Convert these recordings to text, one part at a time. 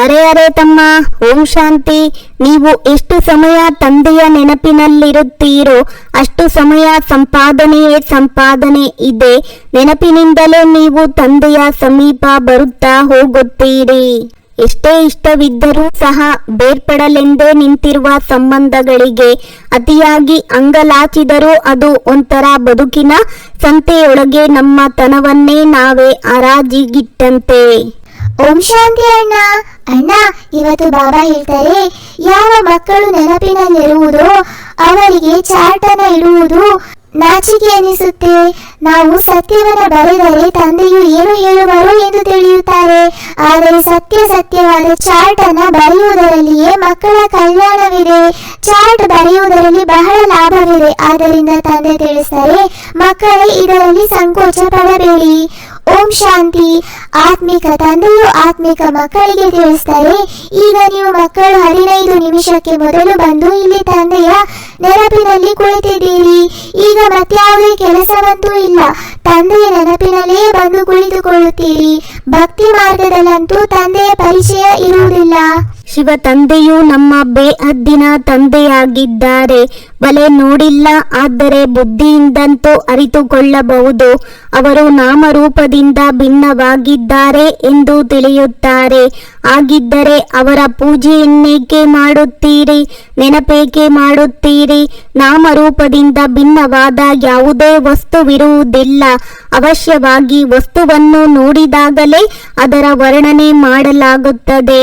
ತಿಳಿಸ್ತಿದ್ದಾರೆ ತಮ್ಮ, ಓಂ ಶಾಂತಿ. ನೀವು ಎಷ್ಟು ಸಮಯ ತಂದೆಯ ನೆನಪಿನಲ್ಲಿರುತ್ತೀರೋ ಅಷ್ಟು ಸಮಯ ಸಂಪಾದನೆಯೇ ಸಂಪಾದನೆ ಇದೆ. ನೆನಪಿನಿಂದಲೇ ನೀವು ತಂದೆಯ ಸಮೀಪ ಬರುತ್ತಾ ಹೋಗುತ್ತೀರಿ. ಎಷ್ಟೇ ಇಷ್ಟವಿದ್ದರೂ ಸಹ ಬೇರ್ಪಡಲೆಂದೇ ನಿಂತಿರುವ ಸಂಬಂಧಗಳಿಗೆ ಅತಿಯಾಗಿ ಅಂಗಲಾಚಿದರೂ ಅದು ಒಂಥರ ಬದುಕಿನ ಸಂತೆಯೊಳಗೆ ನಮ್ಮ ತನವನ್ನೇ ನಾವೇ ಹರಾಜಿಗಿಟ್ಟಂತೆ. ಓಂ ಶಾಂತಿ ಅಣ್ಣ ಅಣ್ಣ ಇವತ್ತು ಬಾಬಾ ಹೇಳ್ತಾರೆ, ಯಾವ ಮಕ್ಕಳು ನೆನಪಿನಲ್ಲಿರುವುದೋ ಅವರಿಗೆ ಚಾಟನ ಇಡುವುದು ನಾಚಿಕೆ ಅನಿಸುತ್ತೆ ನಾವು ಸತ್ಯವನ್ನು ಬರೆದರೆ ತಂದೆಯು ಏನು ಹೇಳುವರು ಎಂದು ತಿಳಿಯುತ್ತಾರೆ. ಆದರೆ ಸತ್ಯ ಸತ್ಯವಾದ ಚಾರ್ಟ್ ಅನ್ನ ಬರೆಯುವುದರಲ್ಲಿಯೇ ಮಕ್ಕಳ ಕಲ್ಯಾಣವಿದೆ. ಚಾರ್ಟ್ ಬರೆಯುವುದರಲ್ಲಿ ಬಹಳ ಲಾಭವಿದೆ. ಆದ್ದರಿಂದ ತಂದೆ ತಿಳಿಸ್ತಾರೆ ಮಕ್ಕಳೇ ಇದರಲ್ಲಿ ಸಂಕೋಚ ಪಡಬೇಡಿ. ಓಂ ಶಾಂತಿ. ಆತ್ಮಿಕ ತಂದೆಯು ಆತ್ಮಿಕ ಮಕ್ಕಳಿಗೆ ತಿಳಿಸ್ತಾರೆ. ಈಗ ನೀವು ಮಕ್ಕಳು ಹದಿನೈದು ನಿಮಿಷಕ್ಕೆ ಮೊದಲು ಬಂದು ಇಲ್ಲಿ ತಂದೆಯ ನೆನಪಿನಲ್ಲಿ ಕುಳಿತಿದ್ದೀರಿ. ಈಗ ಮತ್ಯಾವುದೇ ಕೆಲಸವಂತೂ ಇಲ್ಲ. ತಂದೆಯ ನೆನಪಿನಲ್ಲೇ ಬಂದು ಕುಳಿತುಕೊಳ್ಳುತ್ತೀರಿ. ಭಕ್ತಿ ಮಾರ್ಗದಲ್ಲಂತೂ ತಂದೆಯ ಪರಿಚಯ ಇರುವುದಿಲ್ಲ. ಶಿವ ತಂದೆಯು ನಮ್ಮ ಬೇಹದ್ದಿನ ತಂದೆಯಾಗಿದ್ದಾರೆ. ಬಲೆ ನೋಡಿಲ್ಲ, ಆದರೆ ಬುದ್ಧಿಯಿಂದಂತೂ ಅರಿತುಕೊಳ್ಳಬಹುದು. ಅವರು ನಾಮರೂಪದಿಂದ ಭಿನ್ನವಾಗಿದ್ದಾರೆ ಎಂದು ತಿಳಿಯುತ್ತಾರೆ. ಆಗಿದ್ದರೆ ಅವರ ಪೂಜೆಯನ್ನೇಕೆ ಮಾಡುತ್ತೀರಿ? ನೆನಪೇಕೆ ಮಾಡುತ್ತೀರಿ? ನಾಮರೂಪದಿಂದ ಭಿನ್ನವಾದ ಯಾವುದೇ ವಸ್ತುವಿರುವುದಿಲ್ಲ. ಅವಶ್ಯವಾಗಿ ವಸ್ತುವನ್ನು ನೋಡಿದಾಗಲೇ ಅದರ ವರ್ಣನೆ ಮಾಡಲಾಗುತ್ತದೆ.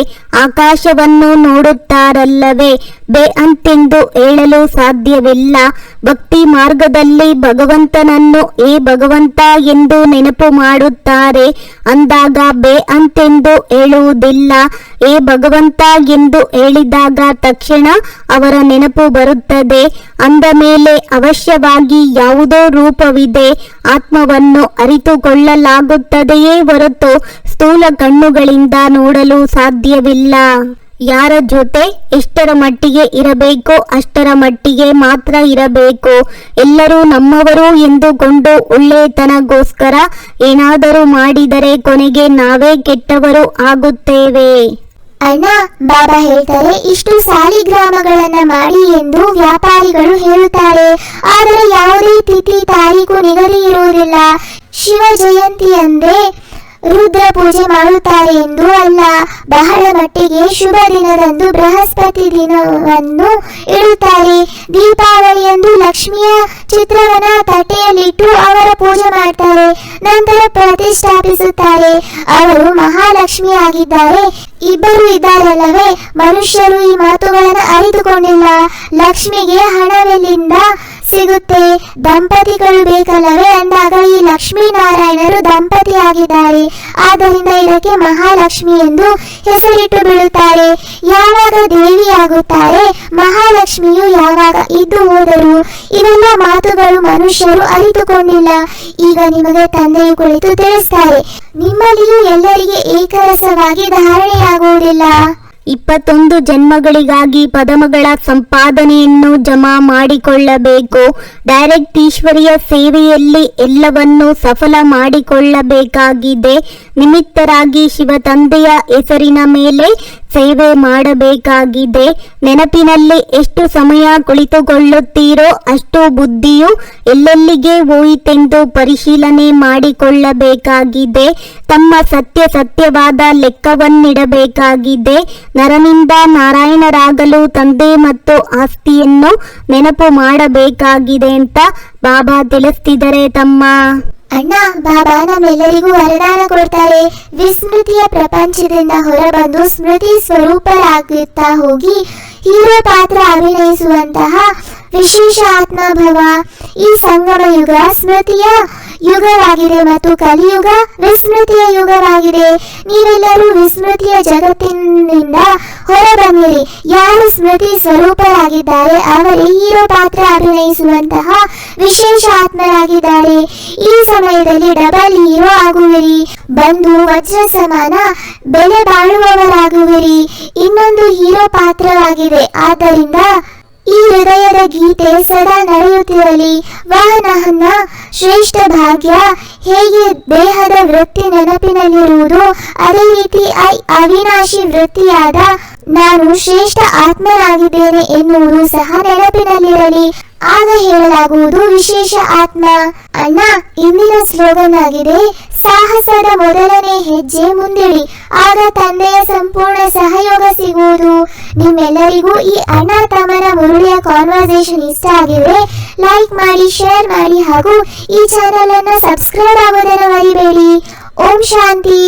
ಆಕಾಶವನ್ನು ನೋಡುತ್ತಾರಲ್ಲವೇ? ಬೇ ಅಂತೆಂದು ಹೇಳಲು ಸಾಧ್ಯವಿಲ್ಲ. ಭಕ್ತಿ ಮಾರ್ಗದಲ್ಲಿ ಭಗವಂತನನ್ನು ಏ ಭಗವಂತ ಎಂದು ನೆನಪು ಮಾಡುತ್ತಾರೆ. ಅಂದಾಗ ಬೇ ಅಂತೆಂದು ಹೇಳುವುದಿಲ್ಲ. ಏ ಭಗವಂತ ಎಂದು ಹೇಳಿದಾಗ ತಕ್ಷಣ ಅವರ ನೆನಪು ಬರುತ್ತದೆ. ಅಂದ ಮೇಲೆ ಅವಶ್ಯವಾಗಿ ಯಾವುದೋ ರೂಪವಿದೆ. ಆತ್ಮವನ್ನು ಅರಿತುಕೊಳ್ಳಲಾಗುತ್ತದೆಯೇ ಹೊರತು ಸ್ಥೂಲ ಕಣ್ಣುಗಳಿಂದ ನೋಡಲು ಸಾಧ್ಯವಿಲ್ಲ. ಯಾರ ಜೊತೆ ಎಷ್ಟರ ಮಟ್ಟಿಗೆ ಇರಬೇಕು, ಅಷ್ಟರ ಮಟ್ಟಿಗೆ ಮಾತ್ರ ಇರಬೇಕು. ಎಲ್ಲರೂ ನಮ್ಮವರು ಎಂದುಕೊಂಡು ಒಳ್ಳೆಯತನಗೋಸ್ಕರ ಏನಾದರೂ ಮಾಡಿದರೆ ಕೊನೆಗೆ ನಾವೇ ಕೆಟ್ಟವರು ಆಗುತ್ತೇವೆ. ಅಣ್ಣ, ಬಾಬಾ ಹೇಳ್ತಾರೆ, ಇಷ್ಟು ಸಾಲಿಗ್ರಾಮಗಳನ್ನ ಮಾಡಿ ಎಂದು ವ್ಯಾಪಾರಿಗಳು ಹೇಳುತ್ತಾರೆ. ಆದರೆ ಯಾವುದೇ ತಿಥಿ ತಾರೀಕು ನಿಗದಿ ಇರುವುದಿಲ್ಲ. ಶಿವ ಜಯಂತಿ ಅಂದ್ರೆ ರುದ್ರ ಪೂಜೆ ಮಾಡುತ್ತಾರೆ ಎಂದು ಅಲ್ಲ. ಬಹಳ ಮಟ್ಟಿಗೆ ಶುಭ ದಿನದಂದು ಬೃಹಸ್ಪತಿ ದಿನವನ್ನು ಇಡುತ್ತಾರೆ. ದೀಪಾವಳಿಯಂದು ಲಕ್ಷ್ಮಿಯ ಚಿತ್ರವನ್ನ ತಟ್ಟೆಯಲ್ಲಿಟ್ಟು ಅವರ ಪೂಜೆ ಮಾಡ್ತಾರೆ, ನಂತರ ಪ್ರತಿಷ್ಠಾಪಿಸುತ್ತಾರೆ. ಅವರು ಮಹಾಲಕ್ಷ್ಮಿ ಆಗಿದ್ದಾರೆ ಇಬ್ಬರು ಇದ್ದಾರಲ್ಲವೇ? ಮನುಷ್ಯರು ಈ ಮಾತುಗಳನ್ನು ಅರಿತುಕೊಂಡಿಲ್ಲ. ಲಕ್ಷ್ಮಿಗೆ ಹಣವೆಲ್ಲಿಂದ ಸಿಗುತ್ತೆ. ದಂಪತಿಗಳು ಬೇಕಲ್ಲವೇ ಅಂದಾಗ ಈ ಲಕ್ಷ್ಮೀನಾರಾಯಣರು ದಂಪತಿಯಾಗಿದ್ದಾರೆ. ಆದ್ದರಿಂದ ಇದಕ್ಕೆ ಮಹಾಲಕ್ಷ್ಮಿ ಎಂದು ಹೆಸರಿಟ್ಟು ಬಿಡುತ್ತಾರೆ ಯಾವಾಗ ದೇವಿಯಾಗುತ್ತಾರೆ, ಮಹಾಲಕ್ಷ್ಮಿಯು ಯಾವಾಗ ಇದ್ದು ಹೋದರು ಇವೆಲ್ಲ ಮಾತುಗಳು ಮನುಷ್ಯರು ಅರಿತುಕೊಂಡಿಲ್ಲ. ಈಗ ನಿಮಗೆ ತಂದೆಯು ಕುಳಿತು ತಿಳಿಸ್ತಾರೆ. ನಿಮ್ಮಲ್ಲಿಯೂ ಎಲ್ಲರಿಗೆ ಏಕರಸವಾಗಿ ಧಾರಣೆಯಾಗುವುದಿಲ್ಲ. ಇಪ್ಪತ್ತೊಂದು ಜನ್ಮಗಳಿಗಾಗಿ ಪದಮಗಳ ಸಂಪಾದನೆಯನ್ನು ಜಮಾ ಮಾಡಿಕೊಳ್ಳಬೇಕು. ಡೈರೆಕ್ಟ್ ಈಶ್ವರಿಯ ಸೇವೆಯಲ್ಲಿ ಎಲ್ಲವನ್ನೂ ಸಫಲ ಮಾಡಿಕೊಳ್ಳಬೇಕಾಗಿದೆ. ನಿಮಿತ್ತರಾಗಿ ಶಿವ ತಂದೆಯ ಹೆಸರಿನ ಮೇಲೆ ಸೇವೆ ಮಾಡಬೇಕಾಗಿದೆ. ನೆನಪಿನಲ್ಲಿ ಎಷ್ಟು ಸಮಯ ಕುಳಿತುಕೊಳ್ಳುತ್ತೀರೋ ಅಷ್ಟು ಬುದ್ಧಿಯು ಎಲ್ಲೆಲ್ಲಿಗೆ ಹೋಯಿತೆಂದು ಪರಿಶೀಲನೆ ಮಾಡಿಕೊಳ್ಳಬೇಕಾಗಿದೆ. ತಮ್ಮ ಸತ್ಯ ಸತ್ಯವಾದ ಲೆಕ್ಕವನ್ನಿಡಬೇಕಾಗಿದೆ. ನರನಿಂದ ನಾರಾಯಣರಾಗಲು ತಂದೆ ಮತ್ತು ಆಸ್ತಿಯನ್ನು ನೆನಪು ಮಾಡಬೇಕಾಗಿದೆ ಅಂತ ಬಾಬಾ ತಿಳಿಸ್ತಿದ್ದಾರೆ ತಮ್ಮ ಅಣ್ಣ, ಬಾಬಾ ನಮ್ಮೆಲ್ಲರಿಗೂ ವರದಾನ ಕೊಡ್ತಾರೆ. ವಿಸ್ಮೃತಿಯ ಪ್ರಪಂಚದಿಂದ ಹೊರಬಂದು ಸ್ಮೃತಿ ಸ್ವರೂಪರಾಗುತ್ತಾ ಹೋಗಿ ಹೀರೋ ಪಾತ್ರ ಅಭಿನಯಿಸುವಂತಹ ವಿಶೇಷ ಆತ್ಮಭವ ಈ ಸಂಗಮ ಯುಗ ಸ್ಮೃತಿಯ ಯುಗವಾಗಿದೆ ಮತ್ತು ಕಲಿಯುಗ ವಿಸ್ಮೃತಿಯ ಯುಗವಾಗಿದೆ. ನೀವೆಲ್ಲರೂ ವಿಸ್ಮೃತಿಯ ಜಗತ್ತಿನಿಂದ ಹೊರಬನ್ನಿರಿ ಯಾರು ಸ್ಮೃತಿ ಸ್ವರೂಪರಾಗಿದ್ದಾರೆ, ಅವರೇ ಹೀರೋ ಪಾತ್ರ ಅಭಿನಯಿಸುವಂತಹ ವಿಶೇಷ ಆತ್ಮರಾಗಿದ್ದಾರೆ. ಈ ಸಮಯದಲ್ಲಿ ಡಬಲ್ ಹೀರೋ ಆಗುವಿರಿ. ಬಂದು ವಜ್ರ ಸಮಾನ, ಬೆಲೆ ಬಾಳುವವರಾಗುವಿರಿ. ಇನ್ನೊಂದು ಹೀರೋ ಪಾತ್ರವಾಗಿದೆ. ಆದ್ದರಿಂದ ಈ ಹೃದಯದ ಗೀತೆ ಸದಾ ನಡೆಯುತ್ತಿರಲಿ. ವಾಹನ ಶ್ರೇಷ್ಠ ಭಾಗ್ಯ, ಹೇಗೆ ದೇಹದ ವೃತ್ತಿ ನೆನಪಿನಲ್ಲಿರುವುದು, ಅದೇ ರೀತಿ ಅವಿನಾಶಿ ವೃತ್ತಿಯಾದ ನಾನು ಶ್ರೇಷ್ಠ ಆತ್ಮನಾಗಿದ್ದೇನೆ ಎನ್ನುವುದು ಸಹ ನೆನಪಿನಲ್ಲಿರಲಿ. ಆಗ ಹೇಳಲಾಗುವುದು, ವಿಶೇಷ ಆತ್ಮ, ಅಣ್ಣ, ಇಂದಿನ ಸ್ಲೋಗನ್ ಆಗಿದೆ ಸಾಹಸದ ಮೊದಲನೇ ಹೆಜ್ಜೆ ಮುಂದಿಡಿ, ಆಗ ತಂದೆಯ ಸಂಪೂರ್ಣ ಸಹಯೋಗ ಸಿಗುವುದು. ನಿಮ್ಮೆಲ್ಲರಿಗೂ ಈ ಅಣ್ಣ ತಮ್ಮನ ಮುರುಳಿಯ ಕಾನ್ವರ್ಸೇಷನ್ ಇಷ್ಟ ಆಗಿದ್ರೆ ಲೈಕ್ ಮಾಡಿ ಶೇರ್ ಮಾಡಿ ಹಾಗೂ ಈ ಚಾನೆಲ್ ಅನ್ನು ಸಬ್ಸ್ಕ್ರೈಬ್ ಆಗೋದನ್ನ ಮರಿಬೇಡಿ. ಓಂ ಶಾಂತಿ.